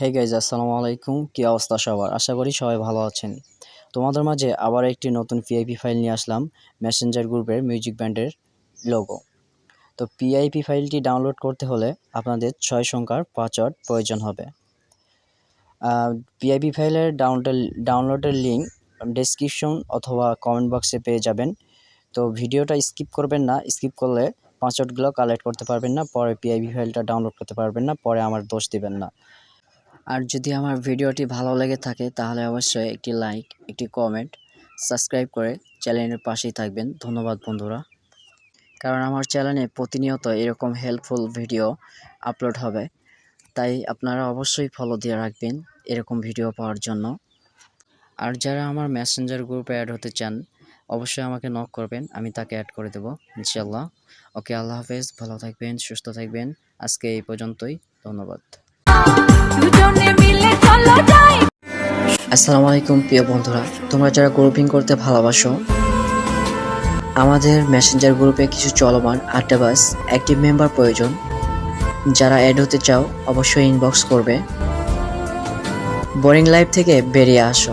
Hey guys আসসালামু আলাইকুম। কী অবস্থা সবার? আশা করি সবাই ভালো আছেন। তোমাদের মাঝে আবার একটি নতুন পিআইপি ফাইল নিয়ে আসলাম মেসেঞ্জার গ্রুপের মিউজিক ব্যান্ডের লোগো তো পিআইপি ফাইলটি ডাউনলোড করতে হলে আপনাদের ছয় সংখ্যার পাসওয়ার্ড প্রয়োজন হবে। পিআইপি ফাইলের ডাউনলোড ডাউনলোডের লিঙ্ক ডেসক্রিপশন অথবা কমেন্ট বক্সে পেয়ে যাবেন। তো ভিডিওটা স্কিপ করবেন না। স্কিপ করলে পাসওয়ার্ডগুলো কালেক্ট করতে পারবেন না। পরে পিআইপি ফাইলটা ডাউনলোড করতে পারবেন না। পরে আমার দোষ দিবেন না। আর যদি আমার ভিডিওটি ভালো লেগে থাকে, তাহলে অবশ্যই একটি লাইক, একটি কমেন্ট, সাবস্ক্রাইব করে চ্যানেলের পাশেই থাকবেন। ধন্যবাদ, বন্ধুরা। কারণ আমার চ্যানেলে প্রতিনিয়ত এরকম হেল্পফুল ভিডিও আপলোড হবে, তাই আপনারা অবশ্যই ফলো দিয়ে রাখবেন এরকম ভিডিও পাওয়ার জন্য। আর যারা আমার মেসেঞ্জার গ্রুপে অ্যাড হতে চান, অবশ্যই আমাকে নক করবেন, আমি তাকে অ্যাড করে দেবো ইনশাল্লাহ ওকে আল্লাহ হাফেজ, ভালো থাকবেন, সুস্থ থাকবেন। আজকে এই পর্যন্তই, ধন্যবাদ। আসসালামু আলাইকুম, প্রিয় বন্ধুরা। তোমরা যারা গ্রুপিং করতে ভালোবাসো, আমাদের মেসেঞ্জার গ্রুপে কিছু চলমান আড্ডাবাস অ্যাক্টিভ মেম্বার প্রয়োজন। যারা অ্যাড হতে চাও, অবশ্যই ইনবক্স করবে। বোরিং লাইফ থেকে বেরিয়ে আসো।